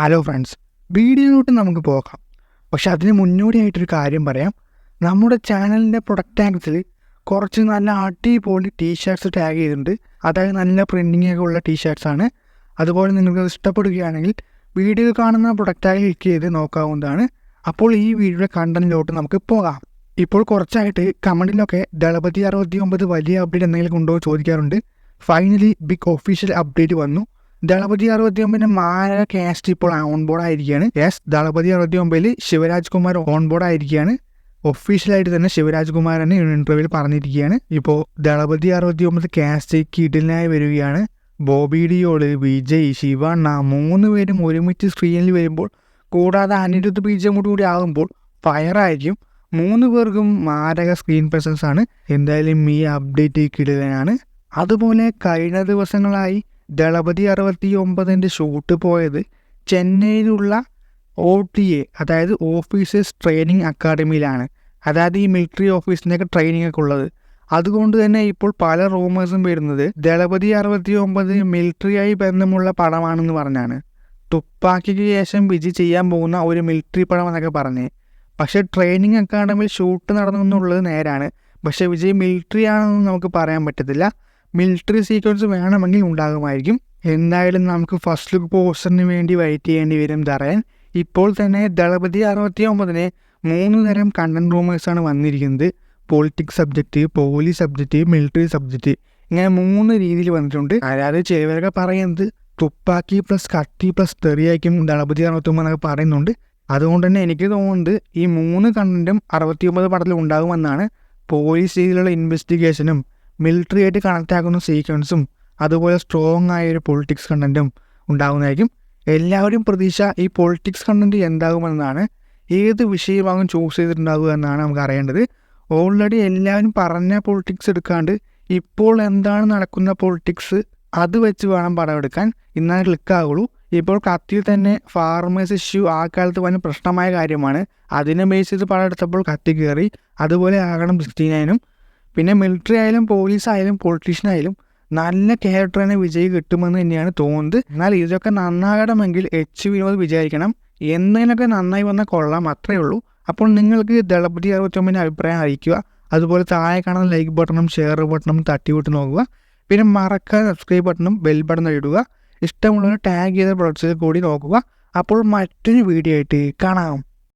Hello friends വീഡിയോയിലോട്ട് നമുക്ക് പോകാം. പക്ഷെ അതിന് മുന്നോടിയായിട്ടൊരു കാര്യം പറയാം. നമ്മുടെ ചാനലിന്റെ പ്രൊഡക്റ്റ് ടാഗ്സിൽ കുറച്ച് നല്ല അടിപൊളി ടീ ഷർട്ട്സ് ടാഗ് ചെയ്തിട്ടുണ്ട്. അതായത് നല്ല പ്രിന്റിംഗ് ഒക്കെ ഉള്ള ടീ ആണ്. അതുപോലെ നിങ്ങൾക്ക് ഇഷ്ടപ്പെടുകയാണെങ്കിൽ വീഡിയോ കാണുന്ന പ്രൊഡക്റ്റ് ടാഗ് ക്ലിക്ക് ചെയ്ത് നോക്കാവുന്നതാണ്. അപ്പോൾ ഈ വീഡിയോയുടെ കണ്ടന്റിലോട്ട് നമുക്ക് പോകാം. ഇപ്പോൾ കുറച്ചായിട്ട് കമന്റിലൊക്കെ ദളപതി അറുപത്തി ഒമ്പത് വലിയ അപ്ഡേറ്റ് എന്തെങ്കിലും ഉണ്ടോ ചോദിക്കാറുണ്ട്. ഫൈനലി ബിഗ് ഒഫീഷ്യൽ അപ്ഡേറ്റ് വന്നു. ദളപതി അറുപത്തി ഒമ്പതിന് മാര കാസ്റ്റ് ഇപ്പോൾ ഓൺ ബോർഡ് ആയിരിക്കുകയാണ് യെസ് ദളപതി അറുപത്തി ഒമ്പതിൽ ശിവരാജ് കുമാർ ഓൺ ബോർഡ് ആയിരിക്കുകയാണ് ഒഫീഷ്യലായിട്ട് തന്നെ ശിവരാജ് കുമാർ തന്നെ ഇന്റർവ്യൂവിൽ പറഞ്ഞിരിക്കുകയാണ് ഇപ്പോൾ ദളപതി അറുപത്തി ഒമ്പത് കാസ്റ്റ് കിഡിലിനായി വരികയാണ്. ബോബി ഡിയോൾ വിജയ് ശിവണ്ണ മൂന്ന് പേരും ഒരുമിച്ച് സ്ക്രീനിൽ വരുമ്പോൾ കൂടാതെ അനിരുദ്ധ് ബീജം കൂടി ആകുമ്പോൾ ഫയറായിരിക്കും മൂന്ന് പേർക്കും മാരക സ്ക്രീൻ പ്രസൻസ് ആണ്. എന്തായാലും ഈ അപ്ഡേറ്റ് കിടുകയാണ് അതുപോലെ കഴിഞ്ഞ ദിവസങ്ങളായി ദളപതി അറുപത്തി ഒമ്പതിന്റെ ഷൂട്ട് പോയത് ചെന്നൈയിലുള്ള ഒ ടി എ അതായത് ഓഫീസേഴ്സ് ട്രെയിനിങ് അക്കാഡമിയിലാണ് അതായത് ഈ മിലിറ്ററി ഓഫീസിന്റെയൊക്കെ ട്രെയിനിങ് ഒക്കെ ഉള്ളത്. അതുകൊണ്ട് തന്നെ ഇപ്പോൾ പല റൂമേഴ്സും വരുന്നത് ദളപതി അറുപത്തി ഒമ്പത് മിലിറ്ററിയായി ബന്ധമുള്ള പടമാണെന്ന് പറഞ്ഞാണ്. തുപ്പാക്കിക്ക് ശേഷം വിജി ചെയ്യാൻ പോകുന്ന ഒരു മിലിറ്ററി പടം എന്നൊക്കെ പറഞ്ഞേ. പക്ഷേ ട്രെയിനിങ് അക്കാഡമിയിൽ ഷൂട്ട് നടന്നു എന്നുള്ളത് നേരാണ്. പക്ഷേ വിജയ് മിലിറ്ററി ആണെന്നൊന്നും നമുക്ക് പറയാൻ പറ്റത്തില്ല. മിലിറ്ററി സീക്വൻസ് വേണമെങ്കിൽ ഉണ്ടാകുമായിരിക്കും. എന്തായാലും നമുക്ക് ഫസ്റ്റ് ലുക്ക് പോസ്റ്ററിന് വേണ്ടി വെയിറ്റ് ചെയ്യേണ്ടി വരും തറയാൻ ഇപ്പോൾ തന്നെ ദളപതി അറുപത്തി ഒമ്പതിന് മൂന്ന് തരം കണ്ടന്റ് റൂമേഴ്സാണ് വന്നിരിക്കുന്നത്. Politics subject police subject military subject ഇങ്ങനെ മൂന്ന് രീതിയിൽ വന്നിട്ടുണ്ട്. അതായത് ചിലവരൊക്കെ പറയുന്നത് തുപ്പാക്കി പ്ലസ് കട്ടി പ്ലസ് തെറിയാക്കും ദളപതി അറുപത്തി എന്നൊക്കെ പറയുന്നുണ്ട്. അതുകൊണ്ട് തന്നെ എനിക്ക് തോന്നുന്നത് ഈ മൂന്ന് കണ്ടന്റും അറുപത്തി ഒമ്പത് പടത്തിൽ ഉണ്ടാകുമെന്നാണ് പോലീസ് രീതിയിലുള്ള ഇൻവെസ്റ്റിഗേഷനും മിലിറ്ററി ആയിട്ട് കണക്റ്റ് ആക്കുന്ന സീക്വൻസും അതുപോലെ സ്ട്രോങ് ആയ ഒരു പൊളിറ്റിക്സ് കണ്ടന്റും ഉണ്ടാകുന്നതായിരിക്കും എല്ലാവരും പ്രതീക്ഷ ഈ പൊളിറ്റിക്സ് കണ്ടന്റ് എന്താകുമെന്നാണ് ഏത് വിഷയമാകും ചൂസ് ചെയ്തിട്ടുണ്ടാകുക എന്നാണ് നമുക്ക് അറിയേണ്ടത്. ഓൾറെഡി എല്ലാവരും പറഞ്ഞ പൊളിറ്റിക്സ് എടുക്കാണ്ട് ഇപ്പോൾ എന്താണ് നടക്കുന്ന പൊളിറ്റിക്സ് അത് വെച്ച് വേണം പടം എടുക്കാൻ ഇന്നാണ് ക്ലിക്ക് ആകുള്ളൂ ഇപ്പോൾ കത്തിൽ തന്നെ ഫാർമേഴ്സ് ഇഷ്യൂ ആ കാലത്ത് വൻ പ്രശ്നമായ കാര്യമാണ്. അതിനെ ബേസ് ചെയ്ത് പടം എടുത്തപ്പോൾ കത്തി കയറി അതുപോലെ ആകണം സിക്സ്റ്റീനായാലും പിന്നെ മിലിറ്ററി ആയാലും പോലീസ് ആയാലും പൊളിറ്റീഷ്യൻ ആയാലും നല്ല ക്യാരക്ടറിനെ വിജയ് കിട്ടുമെന്ന് തന്നെയാണ് തോന്നുന്നത്. എന്നാൽ ഇതൊക്കെ നന്നാകണമെങ്കിൽ എച്ച് വിനോദ് വിചാരിക്കണം. എന്തെങ്കിലുമൊക്കെ നന്നായി വന്നാൽ കൊള്ളാം അത്രയേ ഉള്ളൂ. അപ്പോൾ നിങ്ങൾക്ക് ദളപതി അറുപത്തൊമ്പതിന്റെ അഭിപ്രായം അറിയിക്കുക. അതുപോലെ താഴെ കാണുന്ന ലൈക്ക് ബട്ടണും ഷെയർ ബട്ടണും തട്ടിവിട്ട് നോക്കുക. പിന്നെ മറക്കാതെ സബ്സ്ക്രൈബ് ബട്ടണും ബെൽ ബട്ടൺ ഇടുക. ഇഷ്ടമുള്ളവർ ടാഗ് ചെയ്ത പ്രൊഡക്ട്സിൽ കൂടി നോക്കുക. അപ്പോൾ മറ്റൊരു വീഡിയോ ആയിട്ട് കാണാം.